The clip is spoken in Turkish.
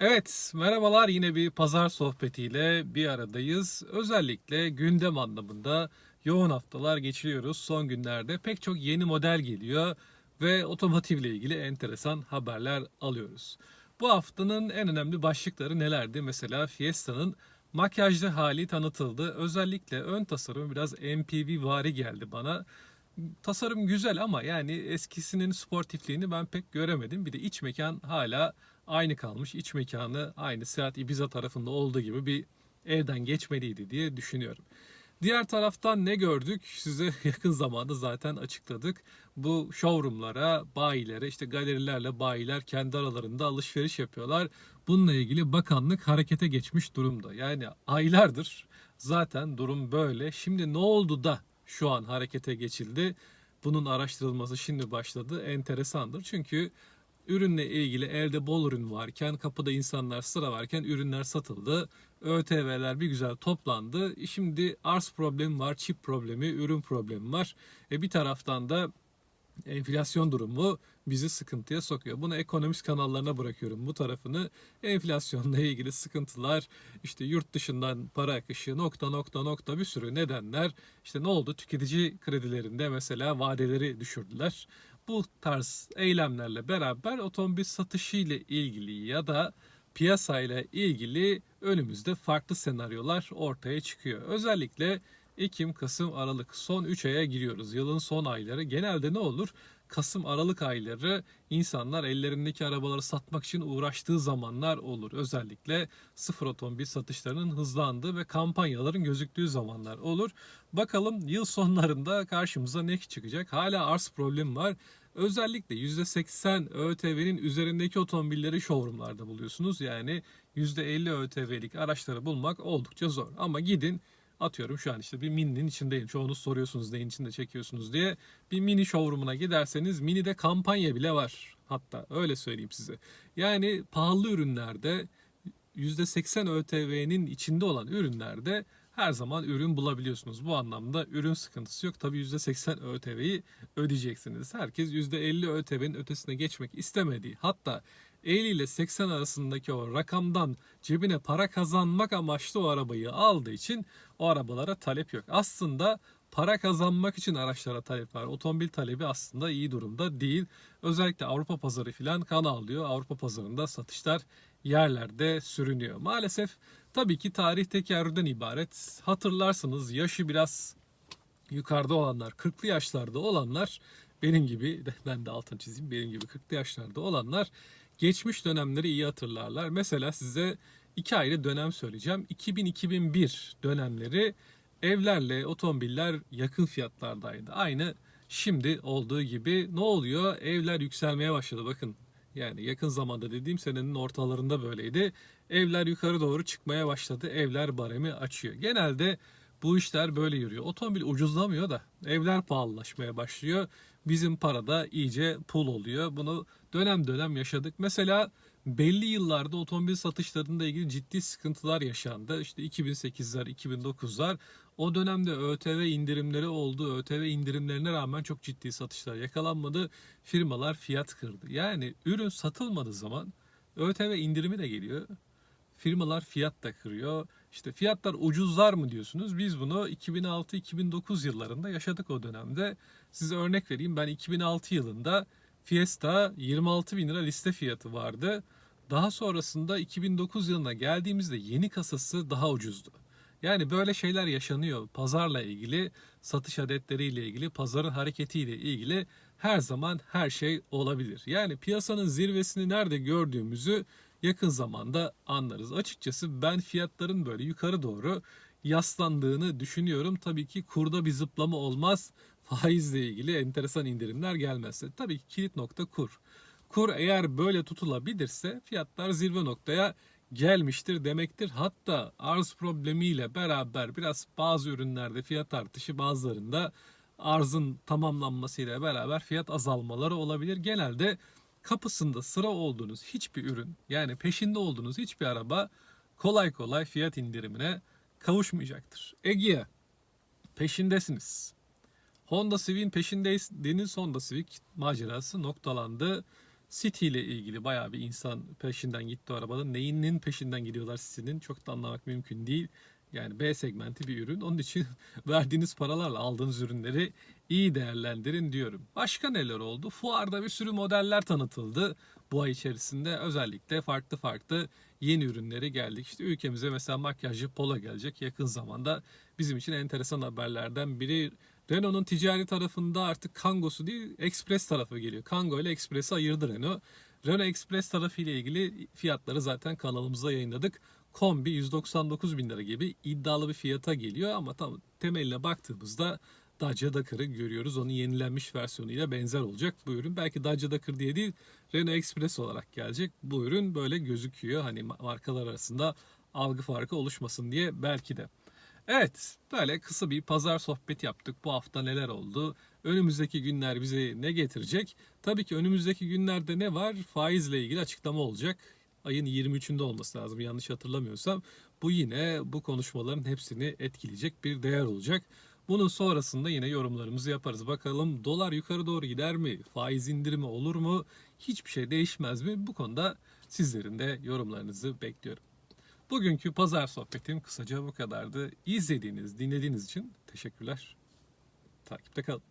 Evet, merhabalar. Yine bir pazar sohbetiyle bir aradayız. Özellikle gündem anlamında yoğun haftalar geçiriyoruz. Son günlerde pek çok yeni model geliyor ve otomotivle ilgili enteresan haberler alıyoruz. Bu haftanın en önemli başlıkları nelerdi? Mesela Fiesta'nın makyajlı hali tanıtıldı. Özellikle ön tasarımı biraz MPV vari geldi bana. Tasarım güzel ama yani eskisinin sportifliğini ben pek göremedim. Bir de iç mekan hala aynı kalmış. İç mekanı aynı Seat Ibiza tarafında olduğu gibi bir evden geçmeliydi diye düşünüyorum. Diğer taraftan ne gördük? Size yakın zamanda zaten açıkladık. Bu showroomlara, bayilere, işte galerilerle bayiler kendi aralarında alışveriş yapıyorlar. Bununla ilgili bakanlık harekete geçmiş durumda. Yani aylardır zaten durum böyle. Şimdi ne oldu da şu an harekete geçildi? Bunun araştırılması şimdi başladı. Enteresandır. Çünkü ürünle ilgili elde bol ürün varken, kapıda insanlar sıra varken ürünler satıldı. ÖTV'ler bir güzel toplandı. Şimdi arz problemi var, çip problemi, ürün problemi var. E bir taraftan da enflasyon durumu bizi sıkıntıya sokuyor. Bunu ekonomist kanallarına bırakıyorum bu tarafını. Enflasyonla ilgili sıkıntılar, işte yurt dışından para akışı, nokta nokta nokta bir sürü nedenler. İşte ne oldu? Tüketici kredilerinde mesela vadeleri düşürdüler. Bu tarz eylemlerle beraber otomobil satışı ile ilgili ya da piyasayla ilgili önümüzde farklı senaryolar ortaya çıkıyor. Özellikle Ekim, Kasım, Aralık son 3 aya giriyoruz. Yılın son ayları. Genelde ne olur? Kasım, Aralık ayları insanlar ellerindeki arabaları satmak için uğraştığı zamanlar olur. Özellikle sıfır otomobil satışlarının hızlandığı ve kampanyaların gözüktüğü zamanlar olur. Bakalım yıl sonlarında karşımıza ne çıkacak? Hala arz problemi var. Özellikle %80 ÖTV'nin üzerindeki otomobilleri showroomlarda buluyorsunuz. Yani %50 ÖTV'lik araçları bulmak oldukça zor. Ama gidin atıyorum şu an işte bir Mini'nin içindeyim. Çoğunuz soruyorsunuz neyin içinde çekiyorsunuz diye. Bir Mini showroom'una giderseniz Mini'de kampanya bile var. Hatta öyle söyleyeyim size. Yani pahalı ürünlerde %80 ÖTV'nin içinde olan ürünlerde her zaman ürün bulabiliyorsunuz. Bu anlamda ürün sıkıntısı yok. Tabii %80 ÖTV'yi ödeyeceksiniz. Herkes %50 ÖTV'nin ötesine geçmek istemediği hatta 50 ile 80 arasındaki o rakamdan cebine para kazanmak amaçlı o arabayı aldığı için o arabalara talep yok. Aslında para kazanmak için araçlara talep var. Otomobil talebi aslında iyi durumda değil. Özellikle Avrupa pazarı filan kan alıyor. Avrupa pazarında satışlar yerlerde sürünüyor. Maalesef tabii ki tarih tekerrürden ibaret. Hatırlarsınız yaşı biraz yukarıda olanlar, 40'lı yaşlarda olanlar benim gibi, ben de altını çizeyim, benim gibi 40'lı yaşlarda olanlar geçmiş dönemleri iyi hatırlarlar. Mesela size iki ayrı dönem söyleyeceğim. 2000-2001 dönemleri evlerle otomobiller yakın fiyatlardaydı. Aynı şimdi olduğu gibi ne oluyor? Evler yükselmeye başladı bakın. Yani yakın zamanda dediğim senenin ortalarında böyleydi. Evler yukarı doğru çıkmaya başladı. Evler baremi açıyor. Genelde bu işler böyle yürüyor. Otomobil ucuzlamıyor da evler pahalılaşmaya başlıyor. Bizim parada iyice pul oluyor. Bunu dönem dönem yaşadık. Mesela belli yıllarda otomobil satışlarında ilgili ciddi sıkıntılar yaşandı. İşte 2008'ler, 2009'lar o dönemde ÖTV indirimleri oldu. ÖTV indirimlerine rağmen çok ciddi satışlar yakalanmadı. Firmalar fiyat kırdı. Yani ürün satılmadığı zaman ÖTV indirimi de geliyor. Firmalar fiyat da kırıyor. İşte fiyatlar ucuzlar mı diyorsunuz? Biz bunu 2006-2009 yıllarında yaşadık o dönemde. Size örnek vereyim. Ben 2006 yılında Fiesta 26 bin lira liste fiyatı vardı. Daha sonrasında 2009 yılına geldiğimizde yeni kasası daha ucuzdu. Yani böyle şeyler yaşanıyor. Pazarla ilgili, satış adetleriyle ilgili, pazarın hareketiyle ilgili her zaman her şey olabilir. Yani piyasanın zirvesini nerede gördüğümüzü yakın zamanda anlarız. Açıkçası ben fiyatların böyle yukarı doğru yaslandığını düşünüyorum. Tabii ki kurda bir zıplama olmaz. Faizle ilgili enteresan indirimler gelmezse. Tabii ki kilit nokta kur. Kur eğer böyle tutulabilirse fiyatlar zirve noktaya gelmiştir demektir. Hatta arz problemiyle beraber biraz bazı ürünlerde fiyat artışı bazılarında arzın tamamlanmasıyla beraber fiyat azalmaları olabilir. Genelde kapısında sıra olduğunuz hiçbir ürün yani peşinde olduğunuz hiçbir araba kolay kolay fiyat indirimine kavuşmayacaktır. Egea peşindesiniz. Honda Civic'in peşindeyseniz Honda Civic macerası noktalandı. City ile ilgili bayağı bir insan peşinden gitti o arabanın. Neyinin peşinden gidiyorlar City'nin çok da anlamak mümkün değil. Yani B segmenti bir ürün. Onun için verdiğiniz paralarla aldığınız ürünleri iyi değerlendirin diyorum. Başka neler oldu? Fuarda bir sürü modeller tanıtıldı. Bu ay içerisinde özellikle farklı farklı yeni ürünleri geldik. İşte ülkemize mesela makyajlı polo gelecek yakın zamanda. Bizim için enteresan haberlerden biri Renault'un ticari tarafında artık Kango'su değil Express tarafı geliyor. Kango ile Express'i ayırdı Renault. Renault Express tarafı ile ilgili fiyatları zaten kanalımızda yayınladık. Kombi 199 bin lira gibi iddialı bir fiyata geliyor ama tam temeline baktığımızda Dacia Dakar'ı görüyoruz. Onun yenilenmiş versiyonuyla benzer olacak bu ürün. Belki Dacia Dakar diye değil Renault Express olarak gelecek. Bu ürün böyle gözüküyor. Hani markalar arasında algı farkı oluşmasın diye belki de. Evet, böyle kısa bir pazar sohbeti yaptık. Bu hafta neler oldu? Önümüzdeki günler bize ne getirecek? Tabii ki önümüzdeki günlerde ne var? Faizle ilgili açıklama olacak. Ayın 23'ünde olması lazım yanlış hatırlamıyorsam. Bu yine bu konuşmaların hepsini etkileyecek bir değer olacak. Bunun sonrasında yine yorumlarımızı yaparız. Bakalım dolar yukarı doğru gider mi? Faiz indirimi olur mu? Hiçbir şey değişmez mi? Bu konuda sizlerin de yorumlarınızı bekliyorum. Bugünkü pazar sohbetim kısaca bu kadardı. İzlediğiniz, dinlediğiniz için teşekkürler. Takipte kalın.